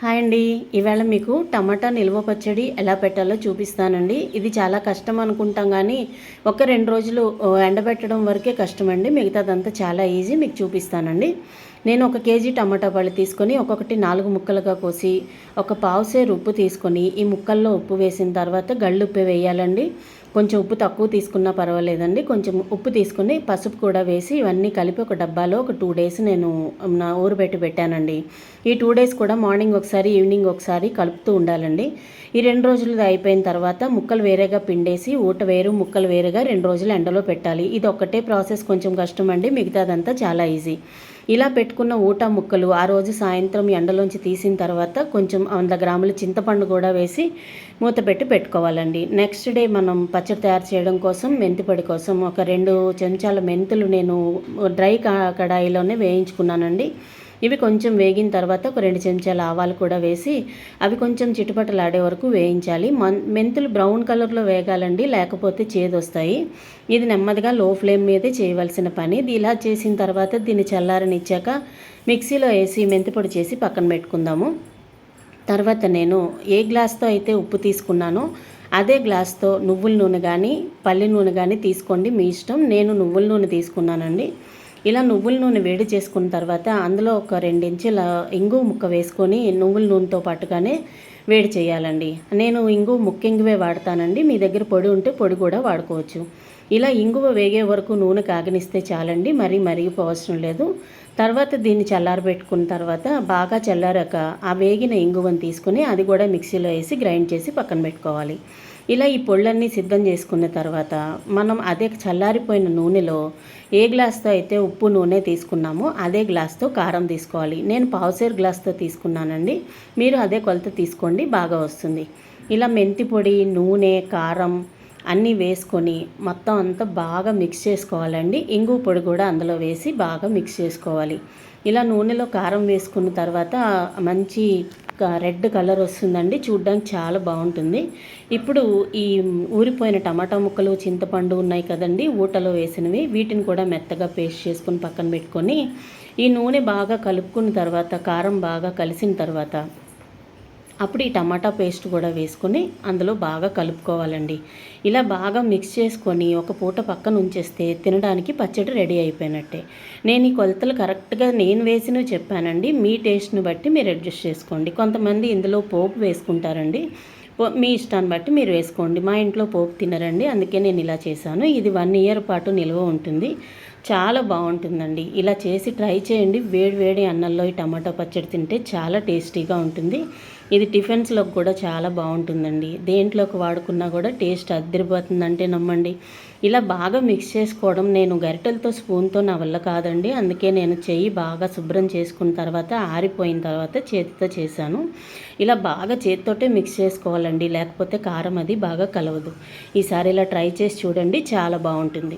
Hi అండి. ఈవేళ మీకు టమాటా నిల్వ పచ్చడి ఎలా పెట్టాలో చూపిస్తానండి. ఇది చాలా కష్టం అనుకుంటాం కానీ ఒక రెండు రోజులు ఎండబెట్టడం వరకే కష్టం అండి మిగతాదంతా చాలా ఈజీ మీకు చూపిస్తానండి. నేను ఒక కేజీ టమాటా పళ్ళు తీసుకొని ఒక్కొక్కటి నాలుగు ముక్కలుగా కోసి ఒక పావుసేరు ఉప్పు తీసుకొని ఈ ముక్కల్లో ఉప్పు వేసిన తర్వాత గళ్ళు ఉప్పు వేయాలండి. కొంచెం ఉప్పు తక్కువ తీసుకున్నా పర్వాలేదండి. కొంచెం ఉప్పు తీసుకుని పసుపు కూడా వేసి ఇవన్నీ కలిపి ఒక డబ్బాలో ఒక టూ డేస్ నేను నా ఊరబెట్టి పెట్టానండి. ఈ టూ డేస్ కూడా మార్నింగ్ ఒకసారి ఈవినింగ్ ఒకసారి కలుపుతూ ఉండాలండి. ఈ రెండు రోజులు అయిపోయిన తర్వాత ముక్కలు వేరేగా పిండేసి ఊట వేరు ముక్కలు వేరుగా రెండు రోజులు ఎండలో పెట్టాలి. ఇది ఒక్కటే ప్రాసెస్ కొంచెం కష్టం అండి మిగతాదంతా చాలా ఈజీ. ఇలా పెట్టుకున్న ఊట ముక్కలు ఆ రోజు సాయంత్రం ఎండలోంచి తీసిన తర్వాత కొంచెం వంద గ్రాముల చింతపండు కూడా వేసి మూత పెట్టి పెట్టుకోవాలండి. నెక్స్ట్ డే మనం పచ్చడి తయారు చేయడం కోసం మెంతిపొడి కోసం ఒక రెండు చెంచాల మెంతులు నేను డ్రై కా- కడాయిలోనే వేయించుకున్నానండి. ఇవి కొంచెం వేగిన తర్వాత ఒక రెండు చెంచాల ఆవాలు కూడా వేసి అవి కొంచెం చిటుపటలాడే వరకు వేయించాలి. మన్ మెంతులు బ్రౌన్ కలర్లో వేగాలండి లేకపోతే చేదొస్తాయి. ఇది నెమ్మదిగా లో ఫ్లేమ్ మీదే చేయవలసిన పని. ఇది ఇలా చేసిన తర్వాత దీన్ని చల్లారనిచ్చాక మిక్సీలో వేసి మెంతిపొడి చేసి పక్కన పెట్టుకుందాము. తర్వాత నేను ఏ గ్లాస్తో అయితే ఉప్పు తీసుకున్నానో అదే గ్లాస్తో నువ్వుల నూనె కానీ పల్లి నూనె కానీ తీసుకోండి మీ ఇష్టం. నేను నువ్వుల నూనె తీసుకున్నానండి. ఇలా నువ్వుల నూనె వేడి చేసుకున్న తర్వాత అందులో ఒక రెండించుల ఇంగు ముక్క వేసుకొని నువ్వుల నూనెతో పాటుగానే వేడి చేయాలండి. నేను ఇంగు ముక్కింగువే వాడతానండి. మీ దగ్గర పొడి ఉంటే పొడి కూడా వాడుకోవచ్చు. ఇలా ఇంగువ వేగే వరకు నూనె కాగనిస్తే చాలండి. మరీ మరిగిపోవసరం లేదు. తర్వాత దీన్ని చల్లారబెట్టుకున్న తర్వాత బాగా చల్లారాక ఆ వేగిన ఇంగువను తీసుకుని అది కూడా మిక్సీలో వేసి గ్రైండ్ చేసి పక్కన పెట్టుకోవాలి. ఇలా ఈ పొళ్ళన్నీ సిద్ధం చేసుకున్న తర్వాత మనం అదే చల్లారిపోయిన నూనెలో ఏ గ్లాస్తో అయితే ఉప్పు నూనె తీసుకున్నామో అదే గ్లాస్తో కారం తీసుకోవాలి. నేను పావుసేరు గ్లాస్తో తీసుకున్నానండి. మీరు అదే కొలత తీసుకోండి. బాగా వస్తుంది. ఇలా మెంతి పొడి నూనె కారం అన్నీ వేసుకొని మొత్తం అంతా బాగా మిక్స్ చేసుకోవాలండి. ఇంగు పొడి కూడా అందులో వేసి బాగా మిక్స్ చేసుకోవాలి. ఇలా నూనెలో కారం వేసుకున్న తర్వాత మంచి రెడ్ కలర్ వస్తుందండి. చూడ్డానికి చాలా బాగుంటుంది. ఇప్పుడు ఈ ఊరిపోయిన టమాటా ముక్కలు చింతపండు ఉన్నాయి కదండి ఊటలో వేసినవి. వీటిని కూడా మెత్తగా పేస్ట్ చేసుకుని పక్కన పెట్టుకొని ఈ నూనె బాగా కలుపుకున్న తర్వాత కారం బాగా కలిసిన తర్వాత అప్పుడు ఈ టమాటా పేస్ట్ కూడా వేసుకొని అందులో బాగా కలుపుకోవాలండి. ఇలా బాగా మిక్స్ చేసుకొని ఒక పూట పక్కన ఉంచేస్తే తినడానికి పచ్చడి రెడీ అయిపోయినట్టే. నేను ఈ కొలతలు కరెక్ట్గా నేను వేసినవి చెప్పానండి. మీ టేస్ట్ని బట్టి మీరు అడ్జస్ట్ చేసుకోండి. కొంతమంది ఇందులో పోపు వేసుకుంటారండి. మీ ఇష్టాన్ని బట్టి మీరు వేసుకోండి. మా ఇంట్లో పోపు తినరండి. అందుకే నేను ఇలా చేశాను. ఇది వన్ ఇయర్ పాటు నిల్వ ఉంటుంది. చాలా బాగుంటుందండి. ఇలా చేసి ట్రై చేయండి. వేడి వేడి అన్నంలో ఈ టమాటా పచ్చడి తింటే చాలా టేస్టీగా ఉంటుంది. ఇది టిఫిన్స్లోకి కూడా చాలా బాగుంటుందండి. దేంట్లోకి వాడుకున్నా కూడా టేస్ట్ అద్దరిపోతుందంటే నమ్మండి. ఇలా బాగా మిక్స్ చేసుకోవడం నేను గరిటెలతో స్పూన్తో నా వల్ల కాదండి. అందుకే నేను చెయ్యి బాగా శుభ్రం చేసుకున్న తర్వాత ఆరిపోయిన తర్వాత చేతితో చేశాను. ఇలా బాగా చేతితోటే మిక్స్ చేసుకోవాలండి. లేకపోతే కారం అది బాగా కలవదు. ఈసారి ఇలా ట్రై చేసి చూడండి. చాలా బాగుంటుంది.